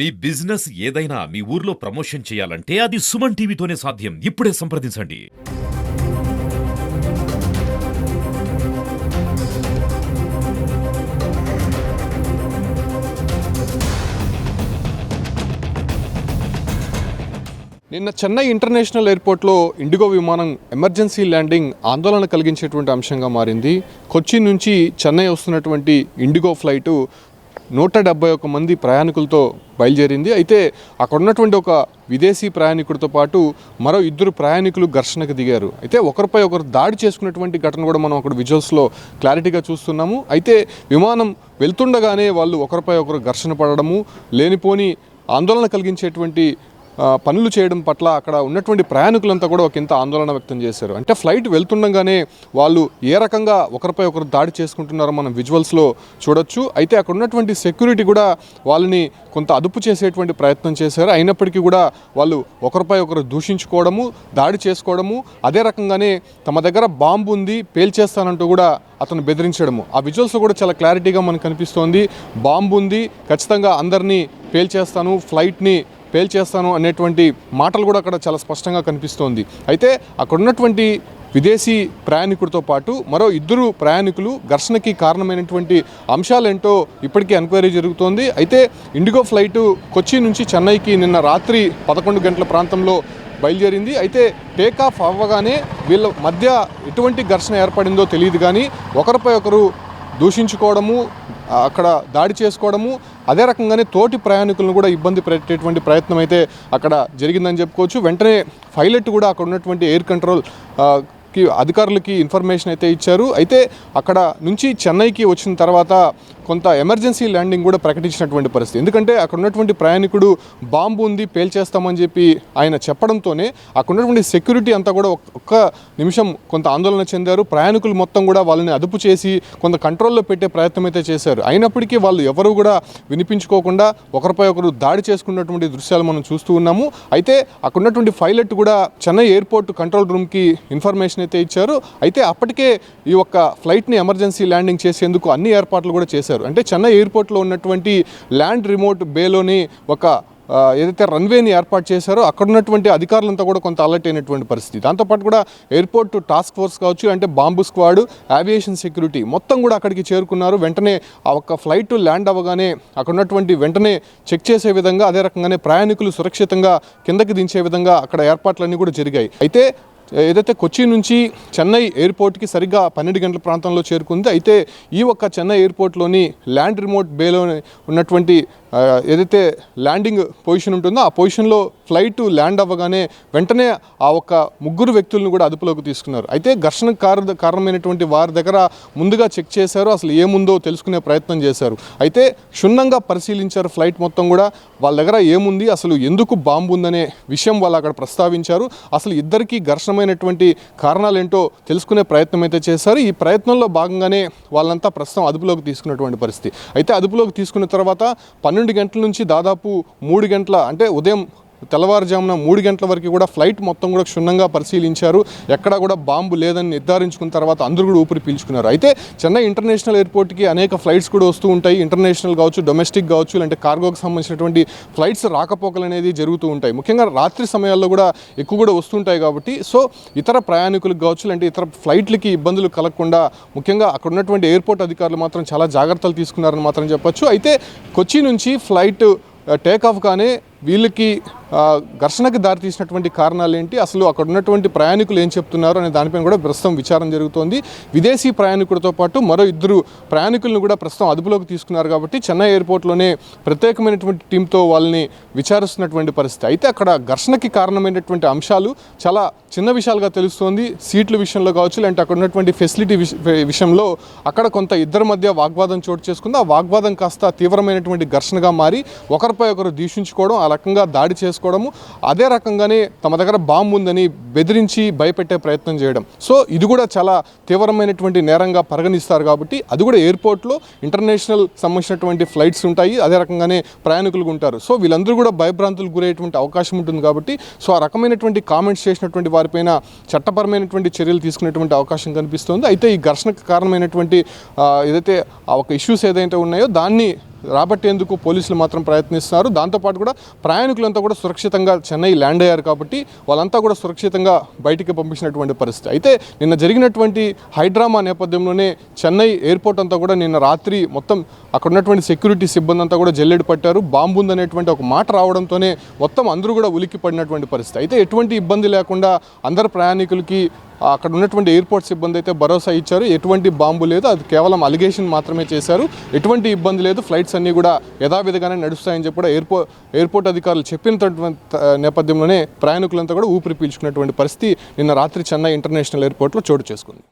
మీ business ఏదైనా మీ ఊర్లో promotion చేయాలంటే అది సుమన్ టీవీతోనే సాధ్యం. ఇప్పుడే సంప్రదించండి. నిన్న చెన్నై ఇంటర్నేషనల్ ఎయిర్పోర్ట్లో ఇండిగో విమానం ఎమర్జెన్సీ ల్యాండింగ్ ఆందోళన కలిగించేటువంటి అంశంగా మారింది. కొచ్చి నుంచి చెన్నై వస్తున్నటువంటి ఇండిగో ఫ్లైటు నూట డెబ్బై ఒక్క మంది ప్రయాణికులతో బయలుదేరింది. అయితే అక్కడ ఉన్నటువంటి ఒక విదేశీ ప్రయాణికుడితో పాటు మరో ఇద్దరు ప్రయాణికులు ఘర్షణకు దిగారు. అయితే ఒకరిపై ఒకరు దాడి చేసుకున్నటువంటి ఘటన కూడా మనం అక్కడ విజువల్స్లో క్లారిటీగా చూస్తున్నాము. అయితే విమానం వెళ్తుండగానే వాళ్ళు ఒకరిపై ఒకరు ఘర్షణ పడడము లేనిపోని ఆందోళన కలిగించేటువంటి పనులు చేయడం పట్ల అక్కడ ఉన్నటువంటి ప్రయాణికులంతా కూడా ఒక ఇంత ఆందోళన వ్యక్తం చేశారు. అంటే ఫ్లైట్ వెళ్తుండగానే వాళ్ళు ఏ రకంగా ఒకరిపై ఒకరు దాడి చేసుకుంటున్నారో మనం విజువల్స్లో చూడొచ్చు. అయితే అక్కడ ఉన్నటువంటి సెక్యూరిటీ కూడా వాళ్ళని కొంత అదుపు చేసేటువంటి ప్రయత్నం చేశారు. అయినప్పటికీ కూడా వాళ్ళు ఒకరిపై ఒకరు దూషించుకోవడము దాడి చేసుకోవడము అదే రకంగానే తమ దగ్గర బాంబు ఉంది పేల్చేస్తానంటూ కూడా అతను బెదిరించడము. ఆ విజువల్స్లో కూడా చాలా క్లారిటీగా మనకు కనిపిస్తోంది. బాంబు ఉంది ఖచ్చితంగా అందరినీ పేల్చేస్తాను ఫ్లైట్ని పేల్చేస్తాను అనేటువంటి మాటలు కూడా అక్కడ చాలా స్పష్టంగా కనిపిస్తోంది. అయితే అక్కడ ఉన్నటువంటి విదేశీ ప్రయాణికుడితో పాటు మరో ఇద్దరు ప్రయాణికులు ఘర్షణకి కారణమైనటువంటి అంశాలేంటో ఇప్పటికీ ఎంక్వైరీ జరుగుతోంది. అయితే ఇండిగో ఫ్లైటు కొచ్చి నుంచి చెన్నైకి నిన్న రాత్రి పదకొండు గంటల ప్రాంతంలో బయలుదేరింది. అయితే టేక్ ఆఫ్ అవ్వగానే వీళ్ళ మధ్య ఎటువంటి ఘర్షణ ఏర్పడిందో తెలియదు కానీ ఒకరిపై ఒకరు దూషించుకోవడము అక్కడ దాడి చేసుకోవడము అదే రకంగానే తోటి ప్రయాణికులను కూడా ఇబ్బంది పెట్టేటువంటి ప్రయత్నం అయితే అక్కడ జరిగిందని చెప్పుకోవచ్చు. వెంటనే పైలట్ కూడా అక్కడ ఉన్నటువంటి ఎయిర్ కంట్రోల్ కి అధికారులకి ఇన్ఫర్మేషన్ అయితే ఇచ్చారు. అయితే అక్కడ నుంచి చెన్నైకి వచ్చిన తర్వాత కొంత ఎమర్జెన్సీ ల్యాండింగ్ కూడా ప్రకటించినటువంటి పరిస్థితి. ఎందుకంటే అక్కడ ఉన్నటువంటి ప్రయాణికుడు బాంబు ఉంది పేల్చేస్తామని చెప్పి ఆయన చెప్పడంతోనే అక్కడ ఉన్నటువంటి సెక్యూరిటీ అంతా కూడా ఒక్క నిమిషం కొంత ఆందోళన చెందారు. ప్రయాణికులు మొత్తం కూడా వాళ్ళని అదుపు చేసి కొంత కంట్రోల్లో పెట్టే ప్రయత్నం అయితే చేశారు. అయినప్పటికీ వాళ్ళు ఎవరు కూడా వినిపించుకోకుండా ఒకరిపై ఒకరు దాడి చేసుకున్నటువంటి దృశ్యాలు మనం చూస్తూ ఉన్నాము. అయితే అక్కడ ఉన్నటువంటి పైలట్ కూడా చెన్నై ఎయిర్పోర్ట్ కంట్రోల్ రూమ్కి ఇన్ఫర్మేషన్ అయితే ఇచ్చారు అయితే అప్పటికే ఈ ఒక్క ఫ్లైట్ని ఎమర్జెన్సీ ల్యాండింగ్ చేసేందుకు అన్ని ఏర్పాట్లు కూడా చేశారు. అంటే చెన్నై ఎయిర్పోర్ట్లో ఉన్నటువంటి ల్యాండ్ రిమోట్ బేలోని ఒక ఏదైతే రన్వేని ఏర్పాటు చేశారో అక్కడ ఉన్నటువంటి అధికారులంతా కూడా కొంత అలర్ట్ అయినటువంటి పరిస్థితి. దాంతోపాటు కూడా ఎయిర్పోర్ట్ టాస్క్ ఫోర్స్ కావచ్చు అంటే బాంబు స్క్వాడ్ ఏవియేషన్ సెక్యూరిటీ మొత్తం కూడా అక్కడికి చేరుకున్నారు. వెంటనే ఆ ఒక్క ఫ్లైట్ ల్యాండ్ అవ్వగానే అక్కడ ఉన్నటువంటి వెంటనే చెక్ చేసే విధంగా అదే రకంగానే ప్రయాణికులు సురక్షితంగా కిందకి దించే విధంగా అక్కడ ఏర్పాట్లన్నీ కూడా జరిగాయి. అయితే ఏదైతే కొచ్చి నుంచి చెన్నై ఎయిర్పోర్ట్కి సరిగ్గా పన్నెండు గంటల ప్రాంతంలో చేరుకుంది అయితే ఈ ఒక్క చెన్నై ఎయిర్పోర్ట్లోని ల్యాండ్ రిమోట్ బేలో ఉన్నటువంటి ఏదైతే ల్యాండింగ్ పొజిషన్ ఉంటుందో ఆ పొజిషన్లో ఫ్లైట్ ల్యాండ్ అవ్వగానే వెంటనే ఆ ఒక్క ముగ్గురు వ్యక్తులను కూడా అదుపులోకి తీసుకున్నారు. అయితే ఘర్షణ కారణమైనటువంటి వారి దగ్గర ముందుగా చెక్ చేశారు అసలు ఏముందో తెలుసుకునే ప్రయత్నం చేశారు. అయితే క్షుణ్ణంగా పరిశీలించారు ఫ్లైట్ మొత్తం కూడా వాళ్ళ దగ్గర ఏముంది అసలు ఎందుకు బాంబు ఉందనే విషయం వాళ్ళు అక్కడ ప్రస్తావించారు. అసలు ఇద్దరికీ ఘర్షణమైనటువంటి కారణాలు ఏంటో తెలుసుకునే ప్రయత్నం అయితే చేశారు. ఈ ప్రయత్నంలో భాగంగానే వాళ్ళంతా ప్రస్తుతం అదుపులోకి తీసుకున్నటువంటి పరిస్థితి. అయితే అదుపులోకి తీసుకున్న తర్వాత పన్నెండు గంటల నుంచి దాదాపు మూడు గంటల అంటే ఉదయం తెల్లవారుజామున మూడు గంటల వరకు కూడా ఫ్లైట్ మొత్తం కూడా క్షుణ్ణంగా పరిశీలించారు. ఎక్కడా కూడా బాంబు లేదని నిర్ధారించుకున్న తర్వాత అందరూ కూడా ఊపిరి పీల్చుకున్నారు. అయితే చెన్నై ఇంటర్నేషనల్ ఎయిర్పోర్ట్కి అనేక ఫ్లైట్స్ కూడా వస్తూ ఉంటాయి. ఇంటర్నేషనల్ కావచ్చు డొమెస్టిక్ కావచ్చు లేదంటే కార్గోకి సంబంధించినటువంటి ఫ్లైట్స్ రాకపోకలు అనేది జరుగుతూ ఉంటాయి. ముఖ్యంగా రాత్రి సమయాల్లో కూడా ఎక్కువ కూడా వస్తుంటాయి కాబట్టి సో ఇతర ప్రయాణికులకు కావచ్చు లేదంటే ఇతర ఫ్లైట్లకి ఇబ్బందులు కలగకుండా ముఖ్యంగా అక్కడ ఉన్నటువంటి ఎయిర్పోర్ట్ అధికారులు మాత్రం చాలా జాగ్రత్తలు తీసుకున్నారని మాత్రం చెప్పొచ్చు. అయితే కొచ్చి నుంచి ఫ్లైట్ టేక్ ఆఫ్ కానీ వీళ్ళకి ఘర్షణకి దారితీసినటువంటి కారణాలు ఏంటి అసలు అక్కడ ఉన్నటువంటి ప్రయాణికులు ఏం చెప్తున్నారు అనే దానిపైన కూడా ప్రస్తుతం విచారం జరుగుతోంది. విదేశీ ప్రయాణికుడితో పాటు మరో ఇద్దరు ప్రయాణికులను కూడా ప్రస్తుతం అదుపులోకి తీసుకున్నారు కాబట్టి చెన్నై ఎయిర్పోర్ట్లోనే ప్రత్యేకమైనటువంటి టీంతో వాళ్ళని విచారిస్తున్నటువంటి పరిస్థితి. అయితే అక్కడ ఘర్షణకి కారణమైనటువంటి అంశాలు చాలా చిన్న విషయాలుగా తెలుస్తోంది. సీట్ల విషయంలో కావచ్చు లేదంటే అక్కడ ఉన్నటువంటి ఫెసిలిటీ విష- విషయంలో అక్కడ కొంత ఇద్దరి మధ్య వాగ్వాదం చోటు చేసుకుంది. ఆ వాగ్వాదం కాస్త తీవ్రమైనటువంటి ఘర్షణగా మారి ఒకరిపై ఒకరు దూషించుకోవడం ఆ రకంగా దాడి చేసుకోవడము అదే రకంగానే తమ దగ్గర బాంబు ఉందని బెదిరించి భయపెట్టే ప్రయత్నం చేయడం. సో ఇది కూడా చాలా తీవ్రమైనటువంటి నేరంగా పరిగణిస్తారు కాబట్టి అది కూడా ఎయిర్పోర్ట్లో ఇంటర్నేషనల్ సంబంధించినటువంటి ఫ్లైట్స్ ఉంటాయి అదే రకంగానే ప్రయాణికులు ఉంటారు. సో వీళ్ళందరూ కూడా భయభ్రాంతులు గురయ్యేటువంటి అవకాశం ఉంటుంది కాబట్టి సో ఆ రకమైనటువంటి కామెంట్స్ చేసినటువంటి వారిపైన చట్టపరమైనటువంటి చర్యలు తీసుకునేటువంటి అవకాశం కనిపిస్తుంది. అయితే ఈ ఘర్షణకు కారణమైనటువంటి ఏదైతే ఆ ఒక ఇష్యూస్ ఏదైతే ఉన్నాయో దాన్ని రాబట్టేందుకు పోలీసులు మాత్రం ప్రయత్నిస్తున్నారు. దాంతోపాటు కూడా ప్రయాణికులంతా కూడా సురక్షితంగా చెన్నై ల్యాండ్ అయ్యారు కాబట్టి వాళ్ళంతా కూడా సురక్షితంగా బయటికి పంపించినటువంటి పరిస్థితి. అయితే నిన్న జరిగినటువంటి హైడ్రామా నేపథ్యంలోనే చెన్నై ఎయిర్పోర్ట్ అంతా కూడా నిన్న రాత్రి మొత్తం అక్కడ ఉన్నటువంటి సెక్యూరిటీ సిబ్బంది అంతా కూడా జల్లెడు పట్టారు. బాంబు ఉందనేటువంటి ఒక మాట రావడంతోనే మొత్తం అందరూ కూడా ఉలిక్కి పడినటువంటి పరిస్థితి. అయితే ఎటువంటి ఇబ్బంది లేకుండా అందరు ప్రయాణికులకి అక్కడ ఉన్నటువంటి ఎయిర్పోర్ట్ సిబ్బంది అయితే భరోసా ఇచ్చారు. ఎటువంటి బాంబు లేదు. అది కేవలం అలిగేషన్ మాత్రమే చేశారు. ఎటువంటి ఇబ్బంది లేదు. ఫ్లైట్స్ అన్నీ కూడా యథావిధిగానే నడుస్తాయని చెప్పి కూడా ఎయిర్పోర్ట్ ఎయిర్పోర్ట్ అధికారులు చెప్పినటువంటి నేపథ్యంలోనే ప్రయాణికులంతా కూడా ఊపిరి పీల్చుకున్నటువంటి పరిస్థితి నిన్న రాత్రి చెన్నై ఇంటర్నేషనల్ ఎయిర్పోర్ట్లో చోటు చేసుకుంది.